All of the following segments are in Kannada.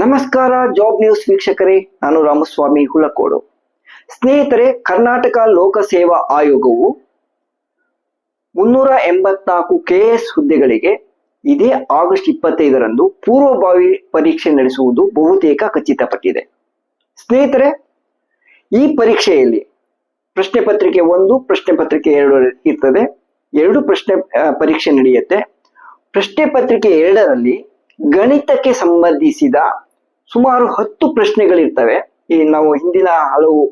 ನಮಸ್ಕಾರ, ಜಾಬ್ ನ್ಯೂಸ್ ವೀಕ್ಷಕರೇ. ನಾನು ರಾಮಸ್ವಾಮಿ ಹುಲಕೋಡು ಸ್ನೇಹಿತರೆ, ಕರ್ನಾಟಕ ಲೋಕಸೇವಾ ಆಯೋಗವು ಮುನ್ನೂರ ಎಂಬತ್ನಾಲ್ಕು ಕೆಎಸ್ ಹುದ್ದೆಗಳಿಗೆ ಇದೇ ಆಗಸ್ಟ್ ಇಪ್ಪತ್ತೈದರಂದು ಪೂರ್ವಭಾವಿ ಪರೀಕ್ಷೆ ನಡೆಸುವುದು ಬಹುತೇಕ ಖಚಿತಪಟ್ಟಿದೆ. ಸ್ನೇಹಿತರೆ, ಈ ಪರೀಕ್ಷೆಯಲ್ಲಿ ಪ್ರಶ್ನೆ ಪತ್ರಿಕೆ ಒಂದು, ಪ್ರಶ್ನೆ ಪತ್ರಿಕೆ ಎರಡು ಇರ್ತದೆ. ಎರಡು ಪ್ರಶ್ನೆ ಪರೀಕ್ಷೆ ನಡೆಯುತ್ತೆ. ಪ್ರಶ್ನೆ ಪತ್ರಿಕೆ ಎರಡರಲ್ಲಿ ಗಣಿತಕ್ಕೆ ಸಂಬಂಧಿಸಿದ ಸುಮಾರು ಹತ್ತು ಪ್ರಶ್ನೆಗಳಿರ್ತವೆ. ಈ ನಾವು ಹಿಂದಿನ ಹಲವು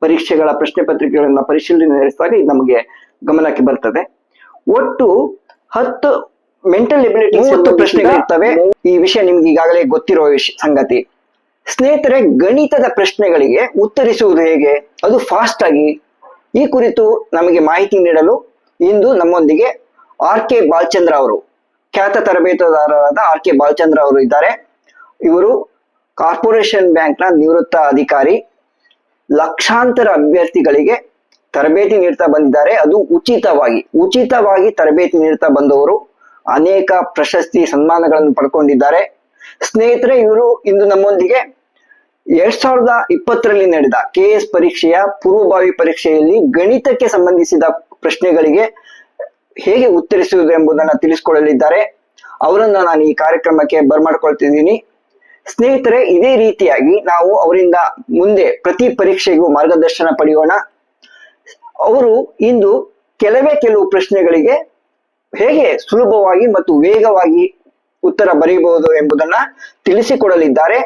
ಪರೀಕ್ಷೆಗಳ ಪ್ರಶ್ನೆ ಪತ್ರಿಕೆಗಳನ್ನ ಪರಿಶೀಲನೆ ನಡೆಸಿದಾಗ ಇದು ನಮಗೆ ಗಮನಕ್ಕೆ ಬರ್ತದೆ. ಒಟ್ಟು ಹತ್ತು ಮೆಂಟಲ್ ಎಬಿಲಿಟಿ ಮೂವತ್ತು ಪ್ರಶ್ನೆಗಳಿರ್ತವೆ. ಈ ವಿಷಯ ನಿಮ್ಗೆ ಈಗಾಗಲೇ ಗೊತ್ತಿರೋ ವಿಷಯ ಸಂಗತಿ. ಸ್ನೇಹಿತರೆ ಗಣಿತದ ಪ್ರಶ್ನೆಗಳಿಗೆ ಉತ್ತರಿಸುವುದು ಹೇಗೆ? ಅದು ಫಾಸ್ಟ್ ಆಗಿ. ಈ ಕುರಿತು ನಮಗೆ ಮಾಹಿತಿ ನೀಡಲು ಇಂದು ನಮ್ಮೊಂದಿಗೆ ಆರ್ ಕೆ ಬಾಲಚಂದ್ರ ಅವರು. ಖ್ಯಾತ ತರಬೇತುದಾರರಾದ ಆರ್ ಕೆ ಬಾಲಚಂದ್ರ ಅವರು ಇದ್ದಾರೆ. ಇವರು ಕಾರ್ಪೊರೇಷನ್ ಬ್ಯಾಂಕ್ನ ನಿವೃತ್ತ ಅಧಿಕಾರಿ. ಲಕ್ಷಾಂತರ ಅಭ್ಯರ್ಥಿಗಳಿಗೆ ತರಬೇತಿ ನೀಡ್ತಾ ಬಂದಿದ್ದಾರೆ. ಅದು ಉಚಿತವಾಗಿ ಉಚಿತವಾಗಿ ತರಬೇತಿ ನೀಡ್ತಾ ಬಂದವರು. ಅನೇಕ ಪ್ರಶಸ್ತಿ ಸನ್ಮಾನಗಳನ್ನು ಪಡ್ಕೊಂಡಿದ್ದಾರೆ. ಸ್ನೇಹಿತರೆ, ಇವರು ಇಂದು ನಮ್ಮೊಂದಿಗೆ ಎರಡ್ ಸಾವಿರದ ಇಪ್ಪತ್ತರಲ್ಲಿ ನಡೆದ ಕೆ ಎಸ್ ಪರೀಕ್ಷೆಯ ಪೂರ್ವಭಾವಿ ಪರೀಕ್ಷೆಯಲ್ಲಿ ಗಣಿತಕ್ಕೆ ಸಂಬಂಧಿಸಿದ ಪ್ರಶ್ನೆಗಳಿಗೆ ಹೇಗೆ ಉತ್ತರಿಸುವುದು ಎಂಬುದನ್ನು ತಿಳಿಸಿಕೊಳ್ಳಲಿದ್ದಾರೆ ಅವರನ್ನು ನಾನು ಈ ಕಾರ್ಯಕ್ರಮಕ್ಕೆ ಬರ್ಮಾಡ್ಕೊಳ್ತಿದ್ದೀನಿ. ಸ್ನೇಹಿತರೆ, ಇದೇ ರೀತಿಯಾಗಿ ನಾವು ಅವರಿಂದ ಮುಂದೆ ಪ್ರತಿ ಪರೀಕ್ಷೆಗೂ ಮಾರ್ಗದರ್ಶನ ಪಡೆಯೋಣ. ಅವರು ಇಂದು ಕೆಲವೇ ಕೆಲವು ಪ್ರಶ್ನೆಗಳಿಗೆ ಹೇಗೆ ಸುಲಭವಾಗಿ ಮತ್ತು ವೇಗವಾಗಿ ಉತ್ತರ ಬರೆಯಬಹುದು ಎಂಬುದನ್ನ ತಿಳಿಸಿಕೊಡಲಿದ್ದಾರೆ.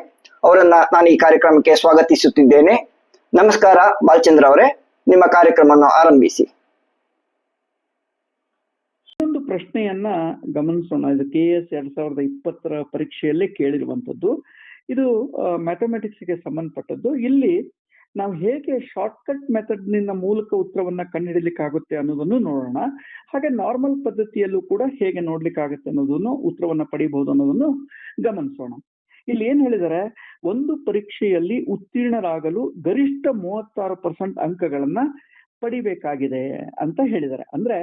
ಅವರನ್ನ ನಾನು ಈ ಕಾರ್ಯಕ್ರಮಕ್ಕೆ ಸ್ವಾಗತಿಸುತ್ತಿದ್ದೇನೆ. ನಮಸ್ಕಾರ, ಬಾಲಚಂದ್ರ ಅವರೇ. ನಿಮ್ಮ ಕಾರ್ಯಕ್ರಮವನ್ನು ಆರಂಭಿಸಿ. ಪ್ರಶ್ನೆಯನ್ನ ಗಮನಿಸೋಣ. ಇದು ಕೆ ಎಸ್ ಎರಡ್ ಸಾವಿರದ ಇಪ್ಪತ್ತರ ಪರೀಕ್ಷೆಯಲ್ಲೇ ಕೇಳಿರುವಂತದ್ದು ಇದು ಮ್ಯಾಥಮೆಟಿಕ್ಸ್ಗೆ ಸಂಬಂಧಪಟ್ಟದ್ದು. ಇಲ್ಲಿ ನಾವು ಹೇಗೆ ಶಾರ್ಟ್ಕಟ್ ಮೆಥಡ್ನಿಂದ ಮೂಲಕ ಉತ್ತರವನ್ನ ಕಂಡುಹಿಡಲಿಕ್ಕಾಗುತ್ತೆ ಅನ್ನೋದನ್ನು ನೋಡೋಣ. ಹಾಗೆ ನಾರ್ಮಲ್ ಪದ್ಧತಿಯಲ್ಲೂ ಕೂಡ ಹೇಗೆ ನೋಡ್ಲಿಕ್ಕಾಗುತ್ತೆ ಅನ್ನೋದನ್ನು, ಉತ್ತರವನ್ನ ಪಡಿಬಹುದು ಅನ್ನೋದನ್ನು ಗಮನಿಸೋಣ. ಇಲ್ಲಿ ಏನ್ ಹೇಳಿದರೆ? ಒಂದು ಪರೀಕ್ಷೆಯಲ್ಲಿ ಉತ್ತೀರ್ಣರಾಗಲು ಗರಿಷ್ಠ ಮೂವತ್ತಾರು ಪರ್ಸೆಂಟ್ ಅಂಕಗಳನ್ನ ಪಡಿಬೇಕಾಗಿದೆ ಅಂತ ಹೇಳಿದ್ದಾರೆ ಅಂದ್ರೆ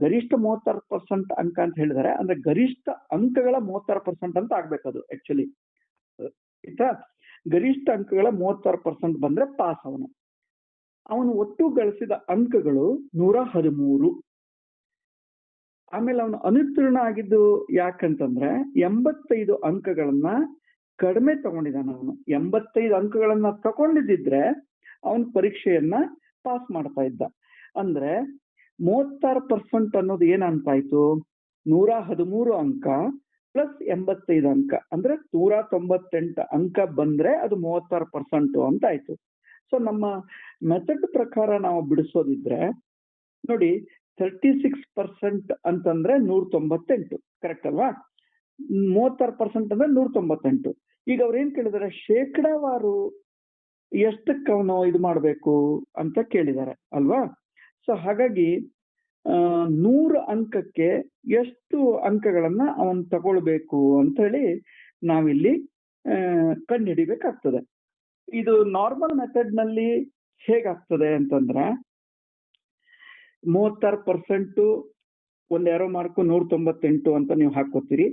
ಗರಿಷ್ಠ ಮೂವತ್ತಾರು ಪರ್ಸೆಂಟ್ ಅಂಕ ಅಂತ ಹೇಳಿದರೆ, ಅಂದ್ರೆ ಗರಿಷ್ಠ ಅಂಕಗಳ ಮೂವತ್ತಾರು ಪರ್ಸೆಂಟ್ ಅಂತ ಆಗ್ಬೇಕದು ಆಕ್ಚುಲಿ ಆಯ್ತಾ? ಗರಿಷ್ಠ ಅಂಕಗಳ ಮೂವತ್ತಾರು ಪರ್ಸೆಂಟ್ ಬಂದ್ರೆ ಪಾಸ್ ಅವನು. ಅವನು ಒಟ್ಟು ಗಳಿಸಿದ ಅಂಕಗಳು ನೂರ ಹದಿಮೂರು. ಆಮೇಲೆ ಅವನು ಅನುತ್ತೀರ್ಣ ಆಗಿದ್ದು ಯಾಕಂತಂದ್ರೆ ಎಂಬತ್ತೈದು ಅಂಕಗಳನ್ನ ಕಡಿಮೆ ತಗೊಂಡಿದ್ದಾನ ಅವನು. ಎಂಬತ್ತೈದು ಅಂಕಗಳನ್ನ ತಗೊಂಡಿದ್ದಿದ್ರೆ ಅವನ ಪರೀಕ್ಷೆಯನ್ನ ಪಾಸ್ ಮಾಡ್ತಾ ಇದ್ದ. ಅಂದ್ರೆ ಮೂವತ್ತಾರು ಪರ್ಸೆಂಟ್ ಅನ್ನೋದು ಏನಂತಾಯ್ತು? ನೂರ ಹದಿಮೂರು ಅಂಕ ಪ್ಲಸ್ ಎಂಬತ್ತೈದು ಅಂಕ. ಅಂದ್ರೆ ನೂರ ತೊಂಬತ್ತೆಂಟು ಅಂಕ ಬಂದ್ರೆ ಅದು ಮೂವತ್ತಾರು ಪರ್ಸೆಂಟ್ ಅಂತ ಆಯ್ತು ಸೊ ನಮ್ಮ ಮೆಥಡ್ ಪ್ರಕಾರ ನಾವು ಬಿಡಿಸೋದಿದ್ರೆ, ನೋಡಿ ತರ್ಟಿ ಸಿಕ್ಸ್ ಪರ್ಸೆಂಟ್ ಅಂತಂದ್ರೆ ನೂರ ತೊಂಬತ್ತೆಂಟು ಕರೆಕ್ಟ್ ಅಲ್ವಾ? ಮೂವತ್ತಾರು ಪರ್ಸೆಂಟ್ ಅಂದ್ರೆ ನೂರ ತೊಂಬತ್ತೆಂಟು. ಈಗ ಅವ್ರು ಏನ್ ಕೇಳಿದಾರೆ? ಶೇಕಡಾವಾರು ಎಷ್ಟಕ್ಕೆ ಅವನು ಇದು ಮಾಡಬೇಕು ಅಂತ ಕೇಳಿದ್ದಾರೆ ಅಲ್ವಾ? ಸೊ ಹಾಗಾಗಿ ನೂರು ಅಂಕಕ್ಕೆ ಎಷ್ಟು ಅಂಕಗಳನ್ನ ಅವನ್ ತಗೊಳ್ಬೇಕು ಅಂತ ಹೇಳಿ ನಾವಿಲ್ಲಿ ಕಂಡುಹಿಡಿಬೇಕಾಗ್ತದೆ. ಇದು ನಾರ್ಮಲ್ ಮೆಥಡ್ನಲ್ಲಿ ಹೇಗಾಗ್ತದೆ ಅಂತಂದ್ರೆ, ಮೂವತ್ತಾರು ಪರ್ಸೆಂಟು ಒಂದು ಯಾರೋ ಮಾರ್ಕು ನೂರ ತೊಂಬತ್ತೆಂಟು ಅಂತ ನೀವು ಹಾಕೋತೀರಿ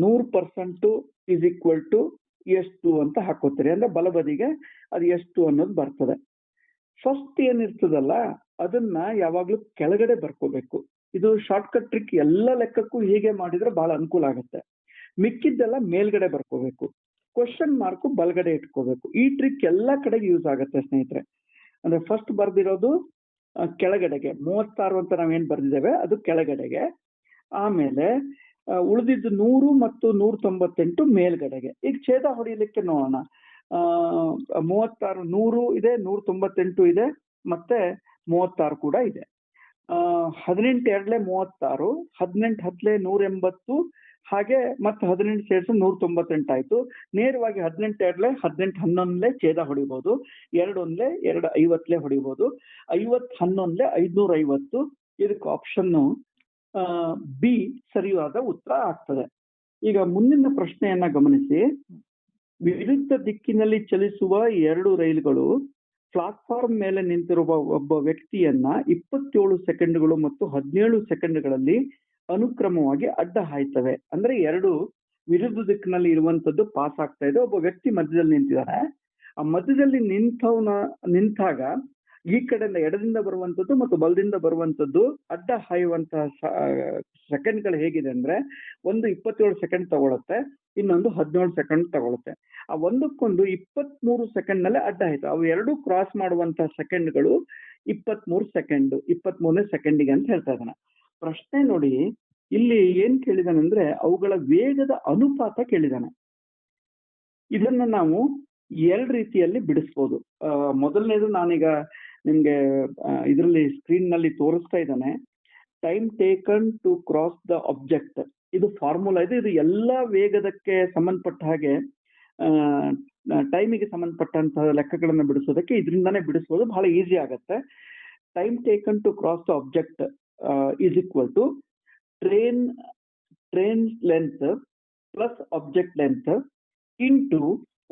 ನೂರು ಪರ್ಸೆಂಟು ಇಸ್ ಈಕ್ವಲ್ ಟು ಎಷ್ಟು ಅಂತ ಹಾಕೋತೀರಿ ಅಂದ್ರೆ ಬಲಬದಿಗೆ ಅದು ಎಷ್ಟು ಅನ್ನೋದು ಬರ್ತದೆ. ಫಸ್ಟ್ ಏನಿರ್ತದಲ್ಲ ಅದನ್ನ ಯಾವಾಗ್ಲೂ ಕೆಳಗಡೆ ಬರ್ಕೋಬೇಕು. ಇದು ಶಾರ್ಟ್ಕಟ್ ಟ್ರಿಕ್ ಎಲ್ಲ ಲೆಕ್ಕಕ್ಕೂ ಹೀಗೆ ಮಾಡಿದ್ರೆ ಬಹಳ ಅನುಕೂಲ ಆಗುತ್ತೆ. ಮಿಕ್ಕಿದ್ದೆಲ್ಲ ಮೇಲ್ಗಡೆ ಬರ್ಕೋಬೇಕು. ಕ್ವಶನ್ ಮಾರ್ಕ್ ಬಲಗಡೆ ಇಟ್ಕೋಬೇಕು. ಈ ಟ್ರಿಕ್ ಎಲ್ಲ ಕಡೆಗೆ ಯೂಸ್ ಆಗುತ್ತೆ ಸ್ನೇಹಿತರೆ. ಅಂದ್ರೆ ಫಸ್ಟ್ ಬರ್ದಿರೋದು ಕೆಳಗಡೆಗೆ. ಮೂವತ್ತಾರು ಅಂತ ನಾವೇನ್ ಬರ್ದಿದ್ದೇವೆ? ಅದು ಕೆಳಗಡೆಗೆ. ಆಮೇಲೆ ಉಳಿದಿದ್ದು ನೂರು ಮತ್ತು ನೂರ ತೊಂಬತ್ತೆಂಟು ಮೇಲ್ಗಡೆಗೆ. ಈಗ ಛೇದ ಹೊಡಿಲಿಕ್ಕೆ ನೋಡೋಣ. ಮೂವತ್ತಾರು ನೂರು ಇದೆ ನೂರ ತೊಂಬತ್ತೆಂಟು ಇದೆ, ಮತ್ತೆ ಮೂವತ್ತಾರು ಕೂಡ ಇದೆ. ಹದಿನೆಂಟು ಎರಡ್ಲೆ ಮೂವತ್ತಾರು, ಹದಿನೆಂಟು ಹತ್ಲೆ ನೂರ ಎಂಬತ್ತು ಹಾಗೆ ಮತ್ತೆ ಹದಿನೆಂಟು ಸೇರಿಸಿ ನೂರ ತೊಂಬತ್ತೆಂಟು ಆಯ್ತು ನೇರವಾಗಿ ಹದಿನೆಂಟು ಎರಡ್ಲೆ ಹದಿನೆಂಟು ಹನ್ನೊಂದ್ಲೆ ಛೇದ ಹೊಡಿಬಹುದು ಎರಡು ಒಂದ್ಲೆ ಎರಡು ಐವತ್ಲೆ ಹೊಡಿಬಹುದು ಐವತ್ ಹನ್ನೊಂದ್ಲೆ ಐದ್ನೂರ ಐವತ್ತು ಇದಕ್ಕೆ ಆಪ್ಷನ್ ಬಿ ಸರಿಯಾದ ಉತ್ತರ ಆಗ್ತದೆ. ಈಗ ಮುಂದಿನ ಪ್ರಶ್ನೆಯನ್ನ ಗಮನಿಸಿ. ವಿರುದ್ಧ ದಿಕ್ಕಿನಲ್ಲಿ ಚಲಿಸುವ ಎರಡು ರೈಲುಗಳು ಪ್ಲಾಟ್ಫಾರ್ಮ್ ಮೇಲೆ ನಿಂತಿರುವ ಒಬ್ಬ ವ್ಯಕ್ತಿಯನ್ನ ಇಪ್ಪತ್ತೇಳು ಸೆಕೆಂಡ್ಗಳು ಮತ್ತು ಹದಿನೇಳು ಸೆಕೆಂಡ್ಗಳಲ್ಲಿ ಅನುಕ್ರಮವಾಗಿ ಅಡ್ಡ ಹಾಯ್ತವೆ. ಅಂದ್ರೆ ಎರಡು ವಿರುದ್ಧ ದಿಕ್ಕಿನಲ್ಲಿ ಇರುವಂತದ್ದು ಪಾಸ್ ಆಗ್ತಾ ಇದೆ. ಒಬ್ಬ ವ್ಯಕ್ತಿ ಮಧ್ಯದಲ್ಲಿ ನಿಂತಿದ್ದಾನೆ. ಆ ಮಧ್ಯದಲ್ಲಿ ನಿಂತವನ, ನಿಂತಾಗ ಈ ಕಡೆಯಿಂದ ಎಡದಿಂದ ಬರುವಂತದ್ದು ಮತ್ತು ಬಲದಿಂದ ಬರುವಂತದ್ದು ಅಡ್ಡ ಹಾಯುವಂತಹ ಸೆಕೆಂಡ್ಗಳು ಹೇಗಿದೆ ಅಂದ್ರೆ ಒಂದು ಇಪ್ಪತ್ತೇಳು ಸೆಕೆಂಡ್ ತಗೊಳುತ್ತೆ. ಇನ್ನೊಂದು ಹದಿನೇಳು ಸೆಕೆಂಡ್ ತಗೊಳುತ್ತೆ. ಆ ಒಂದಕ್ಕೊಂದು ಇಪ್ಪತ್ಮೂರು ಸೆಕೆಂಡ್ನಲ್ಲಿ ಅಡ್ಡ ಆಯ್ತು. ಅವು ಎರಡು ಕ್ರಾಸ್ ಮಾಡುವಂತಹ ಸೆಕೆಂಡ್ಗಳು ಇಪ್ಪತ್ಮೂರು ಸೆಕೆಂಡ್ ಇಪ್ಪತ್ಮೂರನೇ ಸೆಕೆಂಡಿಗೆ ಅಂತ ಹೇಳ್ತಾ ಇದ್ದಾನೆ. ಪ್ರಶ್ನೆ ನೋಡಿ, ಇಲ್ಲಿ ಏನ್ ಕೇಳಿದಾನಂದ್ರೆ ಅವುಗಳ ವೇಗದ ಅನುಪಾತ ಕೇಳಿದಾನೆ. ಇದನ್ನ ನಾವು ಎರಡು ರೀತಿಯಲ್ಲಿ ಬಿಡಿಸ್ಬೋದು. ಮೊದಲನೇದು ನಾನೀಗ ನಿಮ್ಗೆ ಇದರಲ್ಲಿ ಸ್ಕ್ರೀನ್ನಲ್ಲಿ ತೋರಿಸ್ತಾ ಇದ್ದಾನೆ. Time taken to cross the object ಇದು ಫಾರ್ಮುಲಾ ಇದೆ, ಇದು ಎಲ್ಲ ವೇಗದಕ್ಕೆ ಸಂಬಂಧಪಟ್ಟ ಹಾಗೆ ಟೈಮಿಗೆ ಸಂಬಂಧಪಟ್ಟಂತಹ ಲೆಕ್ಕಗಳನ್ನು ಬಿಡಿಸೋದಕ್ಕೆ ಇದರಿಂದಾನೇ ಬಿಡಿಸೋದು ಬಹಳ ಈಸಿ ಆಗುತ್ತೆ. Time taken to cross the object is equal to train train length plus object length into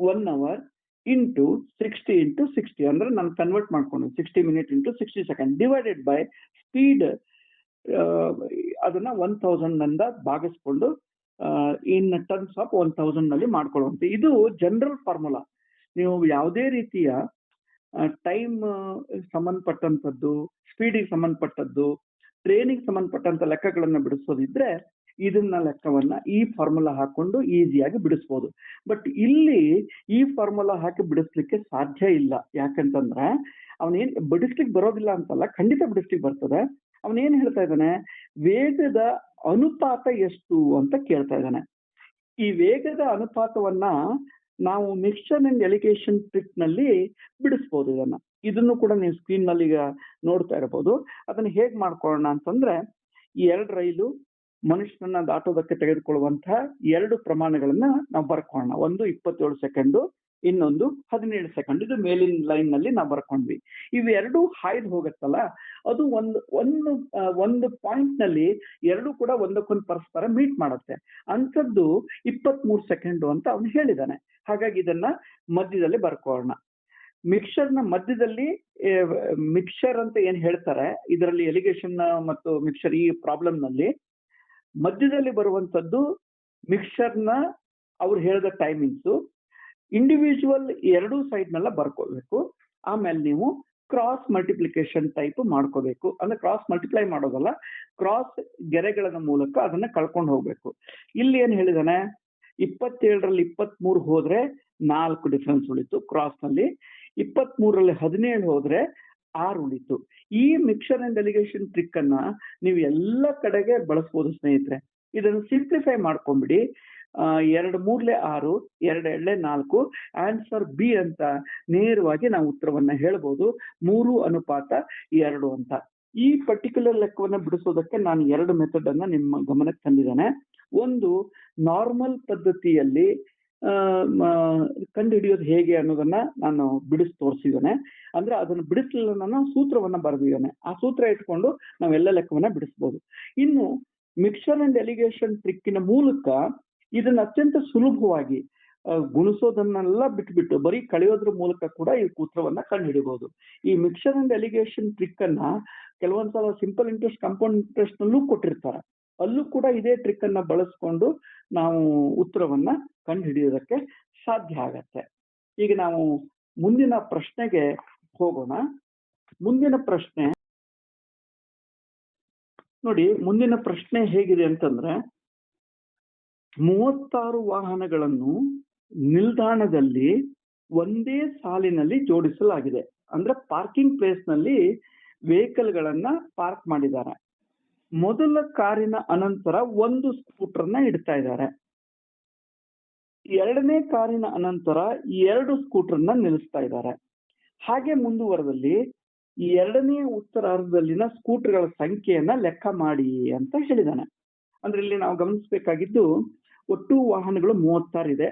one hour into sixty into sixty ಅಂದ್ರೆ ನಾನು ಕನ್ವರ್ಟ್ ಮಾಡ್ಕೊಂಡು sixty minute into sixty second divided by speed ಅದನ್ನ ಒನ್ ತೌಸಂಡ್ನಿಂದ ಭಾಗಿಸ್ಕೊಂಡು ಇನ್ ಟರ್ಮ್ಸ್ ಆಫ್ ಒನ್ ತೌಸಂಡ್ನಲ್ಲಿ ಮಾಡ್ಕೊಳ್ಳುವಂತ. ಇದು ಜನರಲ್ ಫಾರ್ಮುಲಾ ನೀವು ಯಾವುದೇ ರೀತಿಯ ಟೈಮ್ ಸಂಬಂಧಪಟ್ಟಂಥದ್ದು ಸ್ಪೀಡಿಗೆ ಸಂಬಂಧಪಟ್ಟದ್ದು ಟ್ರೈನಿಗೆ ಸಂಬಂಧಪಟ್ಟಂತ ಲೆಕ್ಕಗಳನ್ನು ಬಿಡಿಸೋದಿದ್ರೆ, ಇದನ್ನ ಲೆಕ್ಕವನ್ನ ಈ ಫಾರ್ಮುಲಾ ಹಾಕೊಂಡು ಈಸಿಯಾಗಿ ಬಿಡಿಸ್ಬೋದು. ಬಟ್ ಇಲ್ಲಿ ಈ ಫಾರ್ಮುಲಾ ಹಾಕಿ ಬಿಡಿಸ್ಲಿಕ್ಕೆ ಸಾಧ್ಯ ಇಲ್ಲ. ಯಾಕಂತಂದ್ರೆ, ಅವನೇನ್ ಬಿಡಿಸ್ಲಿಕ್ಕೆ ಬರೋದಿಲ್ಲ ಅಂತಲ್ಲ, ಖಂಡಿತ ಬಿಡಿಸ್ಲಿಕ್ಕೆ ಬರ್ತದೆ. ಅವನೇನ್ ಹೇಳ್ತಾ ಇದ್ದಾನೆ? ವೇಗದ ಅನುಪಾತ ಎಷ್ಟು ಅಂತ ಕೇಳ್ತಾ ಇದ್ದಾನೆ. ಈ ವೇಗದ ಅನುಪಾತವನ್ನ ನಾವು ಮಿಕ್ಸ್ಚರ್ ಅಂಡ್ ಎಲಿಗೇಷನ್ ಟ್ರಿಕ್ನಲ್ಲಿ ಬಿಡಿಸ್ಬೋದು ಇದನ್ನ. ಇದನ್ನು ಕೂಡ ನೀವು ಸ್ಕ್ರೀನ್ನಲ್ಲಿ ಈಗ ನೋಡ್ತಾ ಇರಬಹುದು. ಅದನ್ನ ಹೇಗ್ ಮಾಡ್ಕೊಳ್ಳೋಣ ಅಂತಂದ್ರೆ, ಈ ಎರಡು ರೈಲು ಮನುಷ್ಯನನ್ನ ದಾಟೋದಕ್ಕೆ ತೆಗೆದುಕೊಳ್ಳುವಂತಹ ಎರಡು ಪ್ರಮಾಣಗಳನ್ನ ನಾವು ಬರ್ಕೊಳ್ಳೋಣ. ಒಂದು ಇಪ್ಪತ್ತೇಳು ಸೆಕೆಂಡು ಇನ್ನೊಂದು ಹದಿನೇಳು ಸೆಕೆಂಡ್ ಇದು ಮೇಲಿನ ಲೈನ್ನಲ್ಲಿ ನಾವು ಬರ್ಕೊಂಡ್ವಿ. ಇವೆರಡು ಹಾಯ್ದು ಹೋಗುತ್ತಲ್ಲ? ಅದು ಒಂದು ಒಂದು ಒಂದು ಪಾಯಿಂಟ್ನಲ್ಲಿ ಎರಡು ಕೂಡ ಒಂದಕ್ಕೊಂದು ಪರಸ್ಪರ ಮೀಟ್ ಮಾಡುತ್ತೆ. ಅಂಥದ್ದು ಇಪ್ಪತ್ಮೂರು ಸೆಕೆಂಡ್ ಅಂತ ಅವನು ಹೇಳಿದಾನೆ. ಹಾಗಾಗಿ ಇದನ್ನ ಮಧ್ಯದಲ್ಲಿ ಬರ್ಕೋಣ ಮಿಕ್ಸರ್ನ ಮಧ್ಯದಲ್ಲಿ ಮಿಕ್ಸರ್ ಅಂತ ಏನ್ ಹೇಳ್ತಾರೆ? ಇದರಲ್ಲಿ ಎಲಿಗೇಷನ್ ಮತ್ತು ಮಿಕ್ಸರ್ ಈ ಪ್ರಾಬ್ಲಮ್ನಲ್ಲಿ ಮಧ್ಯದಲ್ಲಿ ಬರುವಂತದ್ದು ಮಿಕ್ಸರ್ನ ಅವ್ರು ಹೇಳಿದ ಟೈಮಿಂಗ್ಸ್ ಇಂಡಿವಿಜುವಲ್ ಎರಡೂ ಸೈಡ್ನೆಲ್ಲ ಬರ್ಕೋಬೇಕು. ಆಮೇಲೆ ನೀವು ಕ್ರಾಸ್ ಮಲ್ಟಿಪ್ಲಿಕೇಶನ್ ಟೈಪ್ ಮಾಡ್ಕೋಬೇಕು. ಅಂದ್ರೆ ಕ್ರಾಸ್ ಮಲ್ಟಿಪ್ಲೈ ಮಾಡೋದಲ್ಲ ಕ್ರಾಸ್ ಗೆರೆಗಳ ಮೂಲಕ ಅದನ್ನ ಕಳ್ಕೊಂಡು ಹೋಗ್ಬೇಕು. ಇಲ್ಲಿ ಏನ್ ಹೇಳಿದಾನೆ? ಇಪ್ಪತ್ತೇಳರಲ್ಲಿ ಇಪ್ಪತ್ಮೂರು ಹೋದ್ರೆ ನಾಲ್ಕು ಡಿಫ್ರೆನ್ಸ್ ಉಳಿತು ಕ್ರಾಸ್ನಲ್ಲಿ. ಇಪ್ಪತ್ಮೂರರಲ್ಲಿ ಹದಿನೇಳು ಹೋದ್ರೆ ಆರು ಉಳಿತು. ಈ ಮಿಕ್ಸರ್ ಅಂಡ್ ಡೆಲಿಗೇಷನ್ ಟ್ರಿಕ್ ಅನ್ನ ನೀವು ಎಲ್ಲ ಕಡೆಗೆ ಬಳಸ್ಬೋದು ಸ್ನೇಹಿತರೆ. ಇದನ್ನು ಸಿಂಪ್ಲಿಫೈ ಮಾಡ್ಕೊಂಬಿಡಿ ಆ, ಎರಡು ಮೂರ್ಲೆ ಆರು, ಎರಡು ಎರಡ್ಲೆ ನಾಲ್ಕು ಆನ್ಸರ್ ಬಿ ಅಂತ ನೇರವಾಗಿ ನಾವು ಉತ್ತರವನ್ನ ಹೇಳ್ಬೋದು. ಮೂರು ಅನುಪಾತ ಎರಡು ಅಂತ. ಈ ಪರ್ಟಿಕ್ಯುಲರ್ ಲೆಕ್ಕವನ್ನ ಬಿಡಿಸೋದಕ್ಕೆ ನಾನು ಎರಡು ಮೆಥಡ್ ಅನ್ನ ನಿಮ್ಮ ಗಮನಕ್ಕೆ ತಂದಿದ್ದೇನೆ. ಒಂದು ನಾರ್ಮಲ್ ಪದ್ಧತಿಯಲ್ಲಿ ಕಂಡು ಹಿಡಿಯೋದು ಹೇಗೆ ಅನ್ನೋದನ್ನ ನಾನು ಬಿಡಿಸಿ ತೋರಿಸಿದ್ದೇನೆ. ಅಂದ್ರೆ ಅದನ್ನು ಬಿಡಿಸಲಿಲ್ಲ ನಾನು ಸೂತ್ರವನ್ನ ಬರೆದಿದ್ದೇನೆ. ಆ ಸೂತ್ರ ಇಟ್ಕೊಂಡು ನಾವೆಲ್ಲ ಲೆಕ್ಕವನ್ನ ಬಿಡಿಸ್ಬೋದು. ಇನ್ನು ಮಿಕ್ಸರ್ ಅಂಡ್ ಎಲಿಗೇಷನ್ ಟ್ರಿಕ್ಕಿನ ಮೂಲಕ ಇದನ್ನ ಅತ್ಯಂತ ಸುಲಭವಾಗಿ ಗುಣಿಸೋದನ್ನೆಲ್ಲ ಬಿಟ್ಬಿಟ್ಟು ಬರೀ ಕಳೆಯೋದ್ರ ಮೂಲಕ ಕೂಡ ಈ ಕೂತ್ರವನ್ನ ಕಂಡುಹಿಡಿಬಹುದು ಈ ಮಿಕ್ಸರ್ ಅಂಡ್ ಎಲಿಗೇಷನ್ ಟ್ರಿಕ್ ಅನ್ನ ಕೆಲವೊಂದ್ಸಲ ಸಿಂಪಲ್ ಇಂಟ್ರೆಸ್ಟ್ ಕಂಪೌಂಡ್ ಇಂಟ್ರೆಸ್ಟ್ ನಲ್ಲೂ ಕೊಟ್ಟಿರ್ತಾರೆ. ಅಲ್ಲೂ ಕೂಡ ಇದೇ ಟ್ರಿಕ್ ಅನ್ನ ಬಳಸ್ಕೊಂಡು ನಾವು ಉತ್ತರವನ್ನ ಕಂಡುಹಿಡಿಯೋದಕ್ಕೆ ಸಾಧ್ಯ ಆಗತ್ತೆ. ಈಗ ನಾವು ಮುಂದಿನ ಪ್ರಶ್ನೆಗೆ ಹೋಗೋಣ. ಮುಂದಿನ ಪ್ರಶ್ನೆ ನೋಡಿ, ಮುಂದಿನ ಪ್ರಶ್ನೆ ಹೇಗಿದೆ ಅಂತಂದ್ರೆ ಮೂವತ್ತಾರು ವಾಹನಗಳನ್ನು ನಿಲ್ದಾಣದಲ್ಲಿ ಒಂದೇ ಸಾಲಿನಲ್ಲಿ ಜೋಡಿಸಲಾಗಿದೆ. ಅಂದ್ರೆ ಪಾರ್ಕಿಂಗ್ ಪ್ಲೇಸ್ನಲ್ಲಿ ವೆಹಿಕಲ್ ಗಳನ್ನ ಪಾರ್ಕ್ ಮಾಡಿದ್ದಾರೆ. ಮೊದಲ ಕಾರಿನ ಅನಂತರ ಒಂದು ಸ್ಕೂಟರ್ನ ಇಡ್ತಾ ಇದ್ದಾರೆ. ಎರಡನೇ ಕಾರಿನ ಅನಂತರ ಎರಡು ಸ್ಕೂಟರ್ನ ನಿಲ್ಲಿಸ್ತಾ ಇದ್ದಾರೆ. ಹಾಗೆ ಮುಂದುವರೆದಲ್ಲಿ ಎರಡನೇ ಉತ್ತರಾರ್ಧದಲ್ಲಿನ ಸ್ಕೂಟರ್ಗಳ ಸಂಖ್ಯೆಯನ್ನ ಲೆಕ್ಕ ಮಾಡಿ ಅಂತ ಹೇಳಿದಾನೆ ಅಂದ್ರೆ ಇಲ್ಲಿ ನಾವು ಗಮನಿಸಬೇಕಾಗಿದ್ದು ಒಟ್ಟು ವಾಹನಗಳು ಮೂವತ್ತಾರು ಇದೆ.